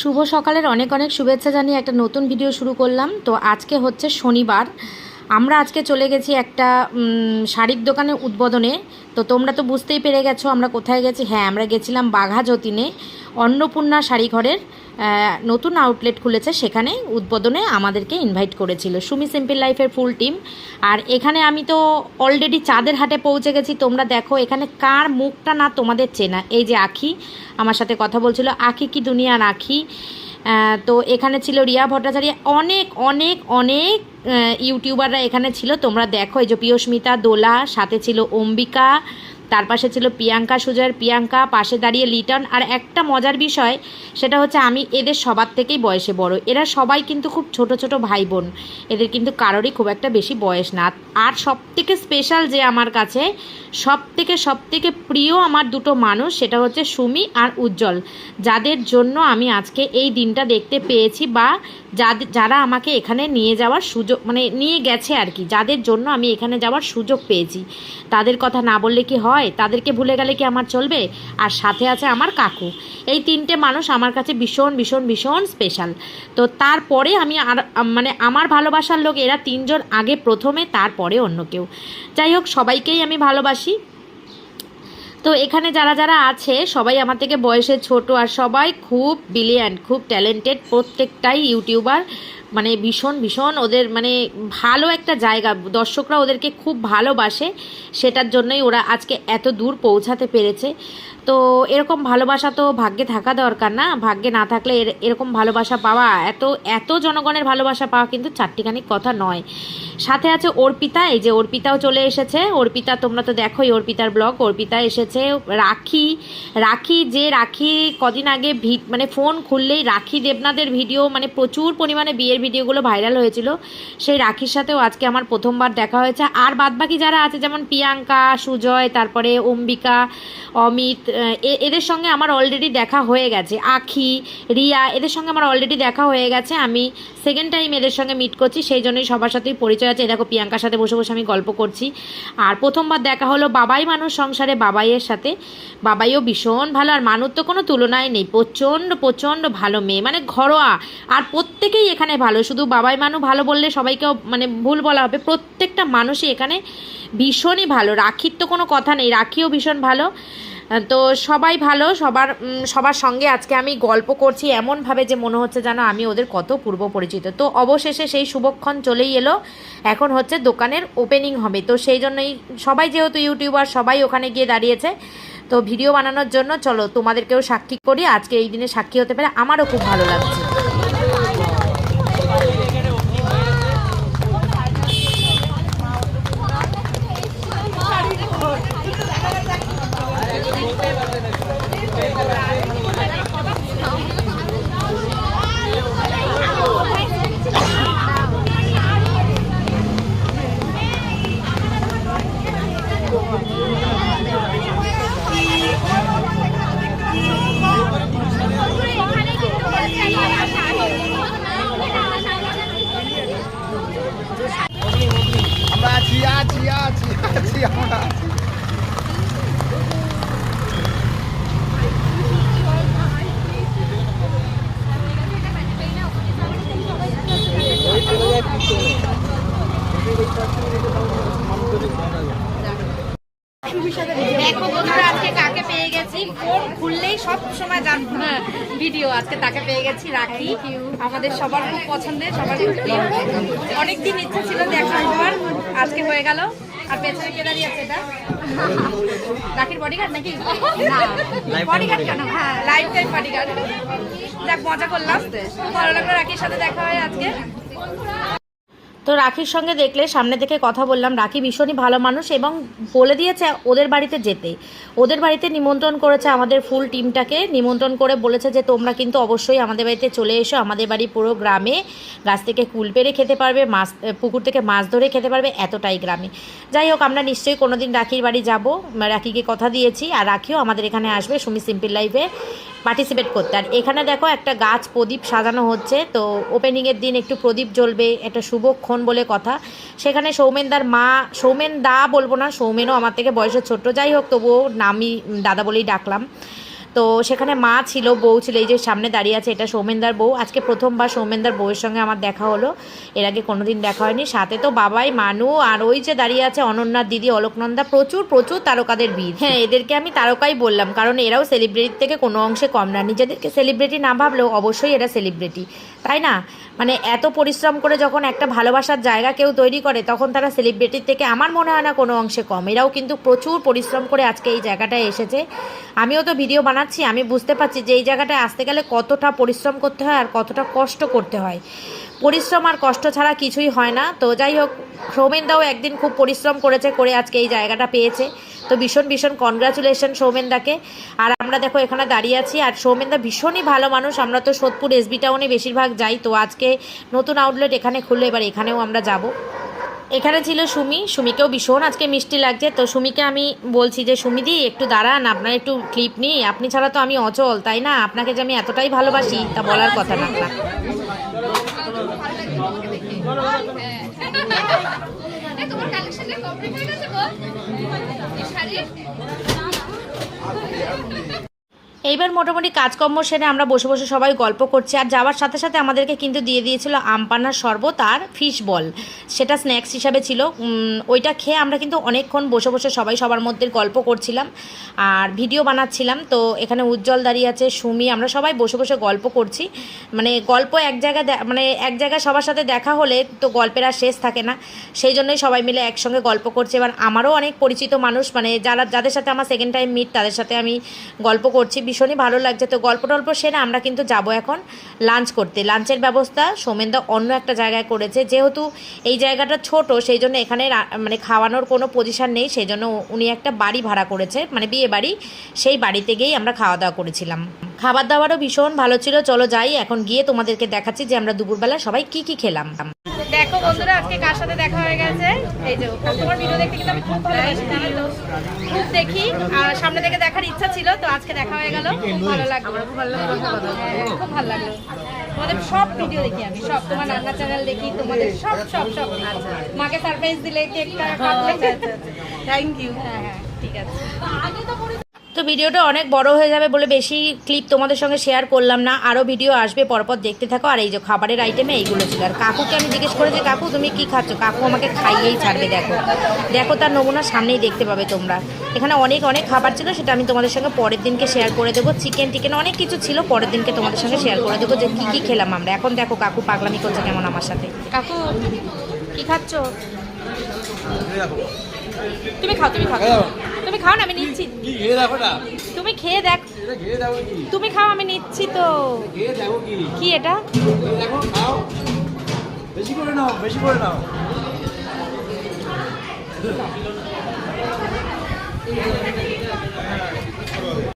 শুভ সকালের অনেক অনেক শুভেচ্ছা জানিয়ে একটা নতুন ভিডিও শুরু করলাম। তো আজকে হচ্ছে শনিবার। আমরা আজকে চলে গেছি একটা শাড়ির দোকানে উদ্বোধনে। তো তোমরা তো বুঝতেই পেরে গেছো আমরা কোথায় গেছি। হ্যাঁ আমরা গেছিলাম বাঘা যতীনে। অন্নপূর্ণা শাড়িঘরের নতুন আউটলেট খুলেছে। সেখানে উদ্বোধনে আমাদেরকে ইনভাইট করেছিল। সুমি সিম্পল লাইফের ফুল টিম আর এখানে আমি তো অলরেডি চাঁদের হাটে পৌঁছে গেছি। তোমরা দেখো, এখানে কার মুখটা না তোমাদের চেনা। এই যে আখি, আমার সাথে কথা বলছিল, আখি কি দুনিয়ার আখি? তো এখানে ছিল রিয়া ভট্টাচার্য। অনেক অনেক অনেক ইউটিউবাররা এখানে ছিল। তোমরা দেখো, এই যে পিয়স্মিতা দোলা, সাথে ছিল অম্বিকা তার পাশে ছিল প্রিয়াঙ্কা সুজয়ের প্রিয়াঙ্কা, পাশে দাঁড়িয়ে লিটন। আর একটা মজার বিষয়, সেটা হচ্ছে আমি এদের সবার থেকেই বয়সে বড়। এরা সবাই কিন্তু খুব ছোট ছোট ভাই বোন এদের কিন্তু কারোরই খুব একটা বেশি বয়স না। আর সব থেকে স্পেশাল যে আমার কাছে সব থেকে সব থেকে প্রিয় আমার দুটো মানুষ, সেটা হচ্ছে সুমি আর উজ্জ্বল। যাদের জন্য আমি আজকে এই দিনটা দেখতে পেয়েছি বা যাদের যারা আমাকে এখানে নিয়ে যাওয়ার সুযোগ মানে নিয়ে গেছে আর কি, যাদের জন্য আমি এখানে যাওয়ার সুযোগ পেয়েছি। তাদের কথা না বললে কি হয়? তাদেরকে ভুলে গেলে কি আমার চলবে? আর সাথে আছে আমার কাকু। এই তিনটে মানুষ আমার কাছে ভীষণ ভীষণ ভীষণ স্পেশাল তো তারপরে আমি আর মানে আমার ভালোবাসার লোক এরা তিনজন, আগে প্রথমে, তারপরে অন্য কেউ। যাই হোক, সবাইকেই আমি ভালোবাসি। তো এখানে যারা যারা আছে, সবাই আমার থেকে বয়সে ছোট আর সবাই খুব ব্রিলিয়ান্ট খুব ট্যালেন্টেড প্রত্যেকটাই ইউটিউবার মানে ভীষণ ভীষণ ওদের মানে ভালো একটা জায়গা। দর্শকরা ওদেরকে খুব ভালোবাসে। সেটার জন্যই ওরা আজকে এত দূর পৌঁছাতে পেরেছে। তো এরকম ভালোবাসা তো ভাগ্যে থাকা দরকার না। ভাগ্যে না থাকলে এর- এরকম ভালোবাসা পাওয়া, এত এত জনগণের ভালোবাসা পাওয়া কিন্তু চারটিখানি কথা নয়। সাথে আছে অর্পিতা এই যে অর্পিতাও চলে এসেছে। অর্পিতা, তোমরা তো দেখোই অর্পিতার ব্লগ। অর্পিতা এসেছে রাখি রাখি, যে রাখি কদিন আগে ভি- মানে ফোন খুললেই রাখি দেবনাথের ভিডিও মানে প্রচুর পরিমাণে বিয়ের ভিডিওগুলো ভাইরাল হয়েছিল। সেই রাখির সাথেও আজকে আমার প্রথমবার দেখা হয়েছে। আর বাদবাকি যারা আছে, যেমন প্রিয়াঙ্কা, সুজয়, তারপরে অম্বিকা, অমিত এদের সঙ্গে আমার অলরেডি দেখা হয়ে গেছে। আখি, রিয়া, এদের সঙ্গে আমার অলরেডি দেখা হয়ে গেছে। আমি সেকেন্ড টাইম এদের সঙ্গে মিট করছি, সেই জন্যই সবার সাথেই পরিচয় আছে। দেখো, প্রিয়াঙ্কার সাথে বসে বসে আমি গল্প করছি। আর প্রথমবার দেখা হলো বাবাই মানুষ সংসারে বাবাইয়ের সাথে। বাবাইও ভীষণ ভালো, আর মানুষ তো কোনো তুলনায় নেই। প্রচণ্ড প্রচণ্ড ভালো মেয়ে মানে ঘরোয়া। আর প্রত্যেকেই এখানে ভালো, শুধু বাবাই মানু ভালো বললে সবাইকেও মানে ভুল বলা হবে। প্রত্যেকটা মানুষই এখানে ভীষণই ভালো। রাখির তো কোনো কথা নেই। রাখিও ভীষণ ভালো। তো সবাই ভালো, সবার সবার সঙ্গে আজকে আমি গল্প করছি এমনভাবে যে মনে হচ্ছে যেন আমি ওদের কত পূর্ব পরিচিত। তো অবশেষে সেই শুভক্ষণ চলেই এলো, এখন হচ্ছে দোকানের ওপেনিং হবে। তো সেই জন্যই সবাই যেহেতু ইউটিউবার, সবাই ওখানে গিয়ে দাঁড়িয়েছে। তো ভিডিও বানানোর জন্য চলো তোমাদেরকেও সাক্ষী করি, আজকে এই দিনে সাক্ষী হতে পারে আমারও খুব ভালো লাগছে। আমরা আছি। দেখো বন্ধুরা আজকে কাকে পেয়ে গেছি? ফোন খুললেই সব সময় যার ভিডিও আজকে তাকে পেয়ে গেছি রাখি। আমাদের সবার খুব পছন্দের সবার খুব প্রিয়। অনেকদিন ইচ্ছা ছিল দেখা হওয়ার আজকে হয়ে গেল। আর পেছনে কে দাঁড়িয়ে আছে এটা? রাখির বডিগার্ড নাকি? বডিগার্ড কেন? হ্যাঁ লাইফ টাইম বডিগার্ড দেখ মজা করলাম। ভালো লাগল রাখির সাথে দেখা হয় আজকে। তো রাখির সঙ্গে দেখলে সামনে থেকে কথা বললাম। রাখি ভীষণই ভালো মানুষ এবং বলে দিয়েছে ওদের বাড়িতে যেতে। ওদের বাড়িতে নিমন্ত্রণ করেছে আমাদের ফুল টিমটাকে। নিমন্ত্রণ করে বলেছে যে, তোমরা কিন্তু অবশ্যই আমাদের বাড়িতে চলে এসো। আমাদের বাড়ি পুরো গ্রামে গাছ থেকে কুল পেরে খেতে পারবে, মাছ, পুকুর থেকে মাছ ধরে খেতে পারবে, এতটাই গ্রামে। যাই হোক, আমরা নিশ্চয়ই কোনো দিন রাখির বাড়ি যাব। রাখিকে কথা দিয়েছি। আর রাখিও আমাদের এখানে আসবে সুমি সিম্পল লাইফে। পার্টিসিপেট করতে। আর এখানে দেখো একটা গাছ, প্রদীপ সাজানো হচ্ছে। তো ওপেনিংয়ের দিন একটু প্রদীপ জ্বলবে, একটা শুভক্ষণ বলে কথা। সেখানে সৌমেনদার মা, সৌমেন দা বলব না, সৌমেনও আমার থেকে বয়সে ছোট্ট যাই হোক, তবুও নামই দাদা বলেই ডাকলাম। তো সেখানে মা ছিল, বউ ছিল, এই যে সামনে দাঁড়িয়ে আছে এটা সৌমেনদার বউ। আজকে প্রথমবার সৌমেনদার বউয়ের সঙ্গে আমার দেখা হলো। এর আগে কোনোদিন দেখা হয়নি। সাথে তো বাবাই, মানু আর ওই যে দাঁড়িয়ে আছে অনন্যার দিদি, অলোকনন্দা, প্রচুর প্রচুর তারকাদের বীর হ্যাঁ এদেরকে আমি তারকাই বললাম, কারণ এরাও সেলিব্রিটির থেকে কোনো অংশে কম না। নিজেদেরকে সেলিব্রিটি না ভাবলেও অবশ্যই এরা সেলিব্রিটি তাই না? মানে এত পরিশ্রম করে যখন একটা ভালোবাসার জায়গা কেউ তৈরি করে, তখন তারা সেলিব্রিটির থেকে আমার মনে হয় না কোনো অংশে কম। এরাও কিন্তু প্রচুর পরিশ্রম করে আজকে এই জায়গাটায় এসেছে। আমিও তো ভিডিও বানাচ্ছি, আমি বুঝতে পারছি যে এই জায়গাটায় আসতে গেলে কতটা পরিশ্রম করতে হয় আর কতটা কষ্ট করতে হয়। পরিশ্রম আর কষ্ট ছাড়া কিছুই হয় না। তো যাই হোক সৌমেনদাও একদিন খুব পরিশ্রম করেছে, করে আজকে এই জায়গাটা পেয়েছে। তো ভীষণ ভীষণ কনগ্রাচুলেশন সৌমেনদাকে আর আমরা দেখো এখানে দাঁড়িয়ে আছি, আর সৌমেনদা ভীষণই ভালো মানুষ। আমরা তো সোদপুর এসবি টাউনে বেশিরভাগ যাই, তো আজকে নতুন আউটলেট এখানে খুললো, এবার এখানেও আমরা যাব। এখানে ছিল সুমি, সুমিকেও ভীষণ আজকে মিষ্টি লাগছে। তো সুমিকে আমি বলছি যে, সুমিদি, একটু দাঁড়ান, আপনার একটু ক্লিপ নিই। আপনি ছাড়া তো আমি অচল, তাই না? আপনাকে যে আমি এতটাই ভালোবাসি, তা বলার কথা না। এই তোমার কালেকশনটা কমপ্লিট হয়ে গেছে ఉంది এইবার মোটামুটি কাজকর্ম সেরে আমরা বসে বসে সবাই গল্প করছি। আর যাওয়ার সাথে সাথে আমাদেরকে কিন্তু দিয়ে দিয়েছিল আমপান্নার শরবত আর ফিশ বল। সেটা স্ন্যাক্স হিসাবে ছিল। ওইটা খেয়ে আমরা কিন্তু অনেকক্ষণ বসে বসে সবাই সবার মধ্যে গল্প করছিলাম আর ভিডিও বানাচ্ছিলাম। তো এখানে উজ্জ্বল দাঁড়িয়ে আছে, সুমি। আমরা সবাই বসে বসে গল্প করছি। মানে গল্প এক জায়গায় মানে এক জায়গায় সবার সাথে দেখা হলে তো গল্পের আর শেষ থাকে না। সেই জন্যই সবাই মিলে একসঙ্গে গল্প করছে। এবার আমারও অনেক পরিচিত মানুষ। মানে যারা যাদের সাথে আমার সেকেন্ড টাইম মিট তাদের সাথে আমি গল্প করছি। ভীষণই ভালো লাগছে। তো গল্প টল্প সেরে আমরা কিন্তু যাব এখন লাঞ্চ করতে। লাঞ্চের ব্যবস্থা সোমেনদা অন্য একটা জায়গায় করেছে। যেহেতু এই জায়গাটা ছোট, সেই জন্য এখানে মানে খাওয়ানোর কোনো পজিশন নেই। সেই জন্য উনি একটা বাড়ি ভাড়া করেছে মানে বিয়ে বাড়ি। সেই বাড়িতে গিয়েই আমরা খাওয়া দাওয়া করেছিলাম। খাবার দাবারও ভীষণ ভালো ছিল। চলো যাই, এখন গিয়ে তোমাদেরকে দেখাচ্ছি যে আমরা দুপুরবেলা সবাই কি কি খেলাম। দেখো বন্ধুরা আজকে কার সাথে দেখা হয়ে গেছে? এই যে তোমার ভিডিও দেখতে কিন্তু আমি খুব ভালোবাসি তো? খুব দেখি আর সামনে থেকে দেখার ইচ্ছা ছিল তো আজকে দেখা হয়ে গেল। খুব ভালো লাগল। খুব ভালো লাগল হ্যাঁ, খুব ভালো লাগল। তোমাদের সব ভিডিও দেখি আমি সব। তোমার রান্না চ্যানেল দেখি তোমাদের সব সব সব। মাকে সারপ্রাইজ দিলে কেকটা কাটলে। থ্যাংক ইউ হ্যাঁ হ্যাঁ ঠিক আছে। তো ভিডিওটা অনেক বড় হয়ে যাবে বলে বেশি ক্লিপ তোমাদের সঙ্গে শেয়ার করলাম না। আরও ভিডিও আসবে পরপর দেখতে থাকো। আর এই যে খাবারের আইটেমে এইগুলো ছিল। আর কাকুকে আমি জিজ্ঞেস করে যে কাকু তুমি কি খাচ্ছ? কাকু আমাকে খাইয়েই ছাড়বে দেখো। দেখো তার নমুনা সামনেই দেখতে পাবে তোমরা। এখানে অনেক অনেক খাবার ছিল সেটা আমি তোমাদের সঙ্গে পরের দিনকে শেয়ার করে দেবো। চিকেন টিকেন অনেক কিছু ছিল পরের দিনকে তোমাদের সঙ্গে শেয়ার করে দেবো যে কী কী খেলাম আমরা। এখন দেখো কাকু পাগলামি করছে কেমন আমার সাথে। কাকু কি খাচ্ছ? তুমি খাও তুমি খাও। তুমি খাও না আমি নিচ্ছি। তুমি খেয়ে দেখ। তুমি খাও আমি নিচ্ছি তো। কি? এটা? বেশি করে নাও বেশি করে নাও। Thank you.